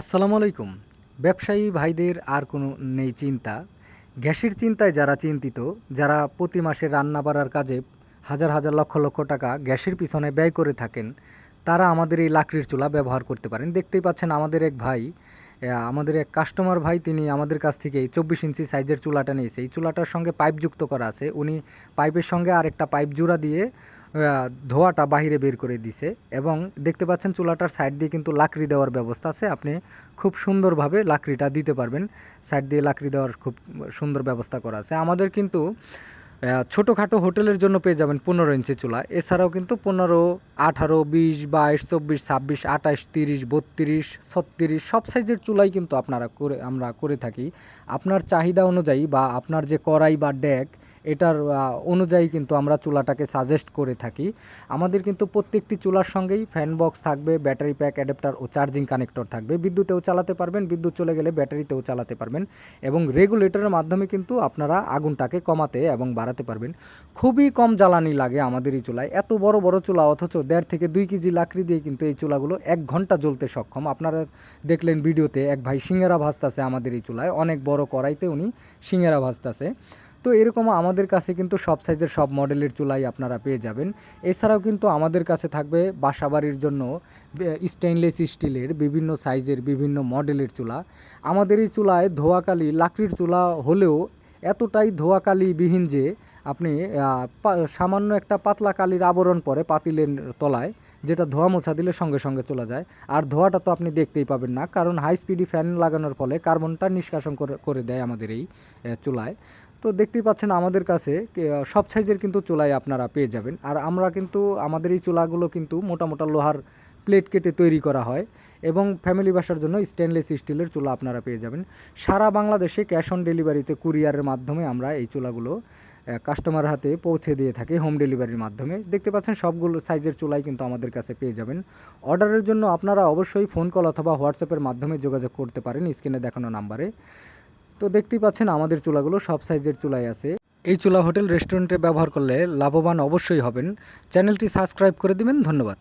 আসসালামু আলাইকুম। ব্যবসায়ী ভাইদের আর কোনো নেই চিন্তা। গ্যাসের চিন্তায় যারা চিন্তিত, যারা প্রতি মাসে রান্না বাড়ার কাজে হাজার হাজার লক্ষ লক্ষ টাকা গ্যাসের পিছনে ব্যয় করে থাকেন, তারা আমাদের এই লাকড়ির চুলা ব্যবহার করতে পারেন। দেখতেই পাচ্ছেন আমাদের এক ভাই আমাদের এক কাস্টমার ভাই, তিনি আমাদের কাছ থেকে এই চব্বিশ ইঞ্চি সাইজের চুলাটা নিয়েছে। এই চুলাটার সঙ্গে পাইপ যুক্ত করা আছে। উনি পাইপের সঙ্গে আরেকটা পাইপ জোড়া দিয়ে ধোঁয়াটা বাহিরে বের করে দিছে এবং দেখতে পাচ্ছেন চুলাটার সাইড দিয়ে কিন্তু লাকড়ি দেওয়ার ব্যবস্থা আছে। আপনি খুব সুন্দরভাবে লাকড়িটা দিতে পারবেন। সাইড দিয়ে লাকড়ি দেওয়ার খুব সুন্দর ব্যবস্থা করা আছে। আমাদের কিন্তু ছোটোখাটো হোটেলের জন্য পেয়ে যাবেন পনেরো ইঞ্চি চুলা। এছাড়াও কিন্তু পনেরো, আঠারো, বিশ, বাইশ, চব্বিশ, ছাব্বিশ, আঠাশ, তিরিশ, বত্রিশ, ছত্রিশ, সব সাইজের চুলাই কিন্তু আপনারা করে, আমরা করে থাকি। আপনার চাহিদা অনুযায়ী বা আপনার যে কড়াই বা ডেক এটার অনুযায়ী কিন্তু আমরা চুলাটাকে সাজেস্ট করে থাকি। আমাদের কিন্তু প্রত্যেকটি চুলার সঙ্গেই ফ্যান বক্স থাকবে ব্যাটারি প্যাক অ্যাডাপ্টার ও চার্জিং কানেক্টর থাকবে। বিদ্যুতেও চালাতে পারবেন, বিদ্যুৎ চলে গেলে ব্যাটারিতেও চালাতে পারবেন এবং রেগুলেটরের মাধ্যমে কিন্তু আপনারা আগুনটাকে কমাতে এবং বাড়াতে পারবেন। খুবই কম জ্বালানি লাগে আমাদের এই চুলায়। এত বড় বড় চুলা, অথচ দেড় থেকে দুই কেজি লাকড়ি দিয়ে কিন্তু এই চুলাগুলো এক ঘণ্টা জ্বলতে সক্ষম। আপনারা দেখলেন ভিডিওতে এক ভাই সিঙ্গেরা ভাজতাছে আমাদের এই চুলায়। অনেক বড় কড়াইতে উনি সিঙ্গেরা ভাজতাছে। তো এরকম আমাদের কাছে কিন্তু সব সাইজের সব মডেলের চুলাই আপনারা পেয়ে যাবেন। এছাড়াও কিন্তু আমাদের কাছে থাকবে বাসাবাড়ির জন্য স্টেনলেস স্টিলের বিভিন্ন সাইজের বিভিন্ন মডেলের চুলা। আমাদের এই চুলায় ধোয়াকালি, লাকড়ির চুলা হলেও এতটাই ধোয়াকালিবিহীন যে আপনি সামান্য একটা পাতলা কালির আবরণ পরে পাতিলের তলায় যেটা ধোয়া মোছা দিলে সঙ্গে সঙ্গে চলে যায়। আর ধোয়াটা তো আপনি দেখতেই পাবেন না, কারণ হাই স্পিডি ফ্যান লাগানোর ফলে কার্বনটা নিষ্কাশন করে করে দেয় আমাদের এই চুলায়। তো দেখতেই পাচ্ছেন আমাদের কাছে সব সাইজের কিন্তু চুলাই আপনারা পেয়ে যাবেন। আর আমরা কিন্তু, আমাদের এই চুলাগুলো কিন্তু মোটা মোটা লোহার প্লেট কেটে তৈরি করা হয় এবং ফ্যামিলি বাসার জন্য স্টেনলেস স্টিলের চুলা আপনারা পেয়ে যাবেন। সারা বাংলাদেশে ক্যাশ অন ডেলিভারিতে কুরিয়ারের মাধ্যমে আমরা এই চুলাগুলো কাস্টমার হাতে পৌঁছে দিয়ে থাকি, হোম ডেলিভারির মাধ্যমে। দেখতে পাচ্ছেন সবগুলো সাইজের চুলাই কিন্তু আমাদের কাছে পেয়ে যাবেন। অর্ডারের জন্য আপনারা অবশ্যই ফোন কল অথবা হোয়াটসঅ্যাপের মাধ্যমে যোগাযোগ করতে পারেন, স্ক্রিনে দেখানো নাম্বারে। তো দেখতেই পাচ্ছেন আমাদের চুলাগুলো সব সাইজের চুলাই আছে। এই চুলা হোটেল রেস্টুরেন্টে ব্যবহার করলে লাভবান অবশ্যই হবেন। চ্যানেলটি সাবস্ক্রাইব করে দিবেন। ধন্যবাদ।